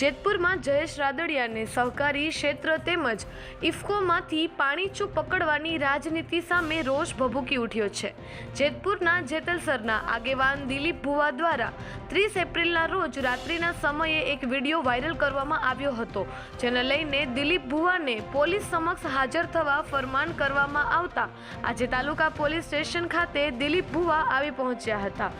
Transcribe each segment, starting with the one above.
જેતપુરમાં જયેશ રાદડિયાને સહકારી ક્ષેત્ર તેમજ ઇફકોમાંથી પાણીચું પકડવાની રાજનીતિ સામે રોષ ભભૂકી ઉઠ્યો છે. જેતપુરના જેતલસરના આગેવાન દિલીપ ભુવા દ્વારા ત્રીસ એપ્રિલના રોજ રાત્રિના સમયે એક વીડિયો વાયરલ કરવામાં આવ્યો હતો, જેને લઈને દિલીપ ભુવાને પોલીસ સમક્ષ હાજર થવા ફરમાન કરવામાં આવતા આજે તાલુકા પોલીસ સ્ટેશન ખાતે દિલીપ ભુવા આવી પહોંચ્યા હતા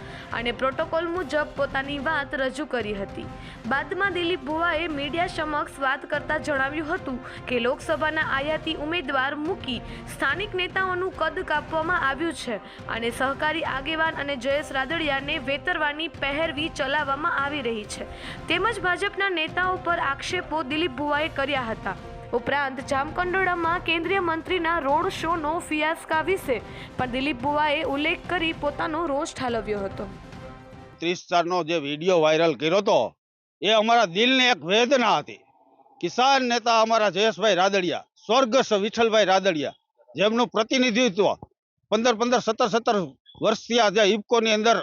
અને પ્રોટોકોલ મુજબ પોતાની વાત રજૂ કરી હતી. બાદમાં દિલીપ ભુવાએ મીડિયા સમક્ષ વાત કરતા જણાવ્યું હતું કે લોકસભાના આયાતી ઉમેદવાર મૂકી સ્થાનિક નેતાઓનું કદ કાપવામાં આવ્યું છે અને સહકારી આગેવાન અને જયેશ રાદડિયાને વેતરવાની પહેરવી ચલાવવામાં આવી રહી છે. તેમજ ભાજપના નેતાઓ પર આક્ષેપો દિલીપ ભુવાએ કર્યા હતા. ઉપરાંત જામકંડોળામાં કેન્દ્રીય મંત્રીના રોડ શોનો ફિયાસ્કા વિશે પણ દિલીપ ભુવાએ ઉલ્લેખ કરી પોતાનો રોષ ઠાલવ્યો હતો. ત્રીસ ચારનો જે વીડિયો વાયરલ કર્યો હતો એ અમારા દિલની એક વેદના હતી. કિસાન નેતા અમારા જયેશભાઈ રાદડિયા, સ્વર્ગસ્થ વિઠ્ઠલભાઈ રાદડિયા, જેમનું પ્રતિનિધિત્વ પંદર પંદર સત્તર સત્તર વર્ષથી આ જે ઇફકોની અંદર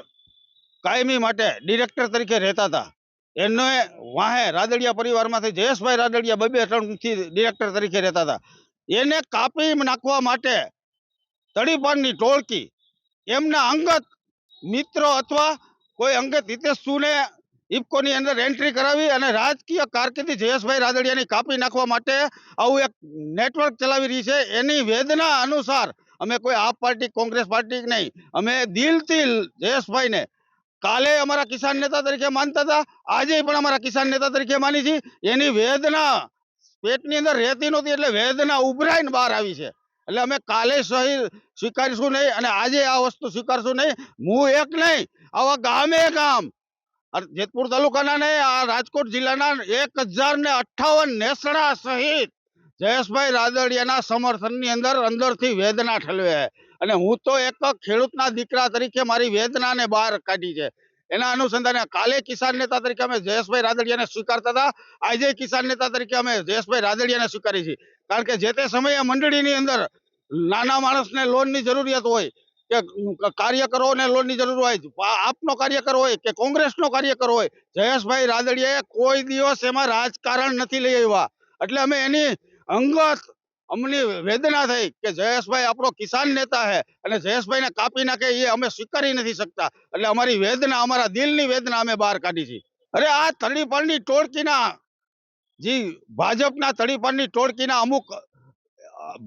કાયમી માટે ડિરેક્ટર તરીકે રહેતા હતા. એમને વાહે રાદડિયા પરિવારમાંથી જયેશભાઈ રાદડિયા બબે ત્રણથી ડિરેક્ટર તરીકે રહેતા હતા. એને કાપી નાખવા માટે તળીપાનની ટોળકી, એમના અંગત મિત્રો અથવા કોઈ અંગત હિતેશુને ઇફકોની અંદર એન્ટ્રી કરાવી અને રાજકીય કારકિર્દી જયેશભાઈ રાદડિયાની કાપી નાખવા માટે આવું એક નેટવર્ક ચલાવી રહી છે. એની વેદના અનુસાર અમે કોઈ આપ પાર્ટી, કોંગ્રેસ પાર્ટી નહીં, અમે દિલથી જયેશભાઈને કાલે અમારા કિસાન નેતા તરીકે માનતા હતા, આજે પણ અમારા કિસાન નેતા તરીકે માની છીએ એની વેદના પેટની અંદર રહેતી નહોતી એટલે વેદના ઉભરાઈને બહાર આવી છે. એટલે અમે કાલે સહી સ્વીકારીશું નહીં અને આજે આ વસ્તુ સ્વીકારશું નહીં. હું એક નહીં, આવા ગામે ગામ જેતપુર તાલુકાના ને આ રાજકોટ જિલ્લાના એક હજાર ને અઠ્ઠાવન નેસડા સહિત જયેશભાઈ રાદડિયાના સમર્થનની અંદર અંદરથી વેદના ઠલવે. અને હું તો એક ખેડૂતના દીકરા તરીકે મારી વેદનાને બહાર કાઢી છે. એના અનુસંધાને કાલે કિસાન નેતા તરીકે અમે જયેશભાઈ રાદડિયાને સ્વીકારતા હતા. આજે કિસાન નેતા તરીકે અમે જયેશભાઈ રાદડિયાને સ્વીકારી છીએ. કારણ કે જે તે સમયે મંડળીની અંદર નાના માણસને લોનની જરૂરિયાત હોય કે કાર્યકરોને લોનની જરૂર હોય આપનો કાર્યકર હોય કે કોંગ્રેસનો કાર્યકર હોય, જયેશભાઈ રાદડિયાએ કોઈ દિવસ એમાં રાજકારણ નથી લઈ આવ્યા. એટલે અમે એની અંગત અમને વેદના થઈ કે જયેશભાઈ આપણો કિસાન નેતા છે અને જયેશભાઈને કાપી નાખે એ અમે સ્વીકારી નથી શકતા. એટલે અમારી વેદના, અમારા દિલની વેદના અમે બહાર કાઢી છે અરે આ તડીપારની ટોળકીના, જે, ભાજપના તડીપારની ટોળકીના અમુક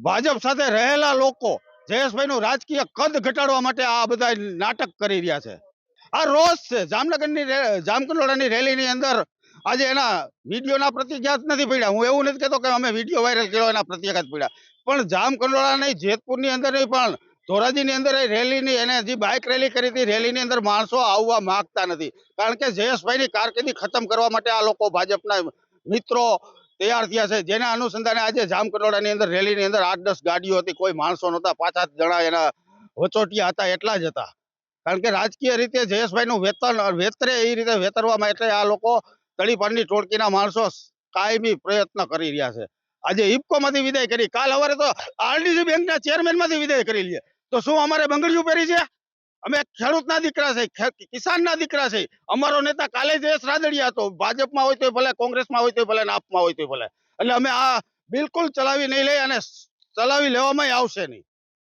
ભાજપ સાથે રહેલા લોકો જયેશભાઈનું રાજકીય કદ ઘટાડવા માટે આ બધા નાટક કરી રહ્યા છે. આ રોષ છે, જામનગરની જામકંડોળાની રેલીની અંદર આજે એના વિડીયોના પ્રતિઘાત નથી પડ્યા. હું એવું નથી કહેતો કે અમે વીડિયો વાયરલ કર્યો એના પ્રતિઘાત પડ્યા. પણ જામકંડોળા નહીં, જેતપુરની અંદર નહીં, પણ ધોરાજીની અંદર એ રેલીની, એને જે બાઇક રેલી કરી હતી, રેલીની અંદર માણસો આવવા માંગતા નથી. કારણ કે જયેશભાઈની કારકિર્દી ખતમ કરવા માટે આ લોકો ભાજપના મિત્રો તૈયાર થયા છે. જેના અનુસંધાને આજે જામકંડોળાની અંદર, રેલીની અંદર આઠ દસ ગાડીઓ હતી. કોઈ માણસો નહોતા. પાંચ જણા એના વચોટિયા હતા, એટલા જ હતા. કારણ કે રાજકીય રીતે જયેશભાઈનું વેતન, વેતરે એ રીતે વેતરવામાં એટલે આ લોકો તળીપાડની ટોળકીના માણસો કાયમી પ્રયત્ન કરી રહ્યા છે. આજે ઇફકોમાંથી વિદાય કરી. કાલ હવારે તો આરડીસી બેંકના ચેરમેનમાંથી વિદાય કરી લઈએ તો શું અમારે બંગડીયું પહેરી છે? અમે ખેડૂતના દીકરા છે કિસાન કિસાનના દીકરા છે. અમારો નેતા કાલે જે રાદડિયા હતો. ભાજપમાં હોય તો ભલે, કોંગ્રેસમાં હોય તો ભલે, ને આપમાં હોય તો ભલે. એટલે અમે આ બિલકુલ ચલાવી નહીં લઈ અને ચલાવી લેવામાં આવશે નહીં.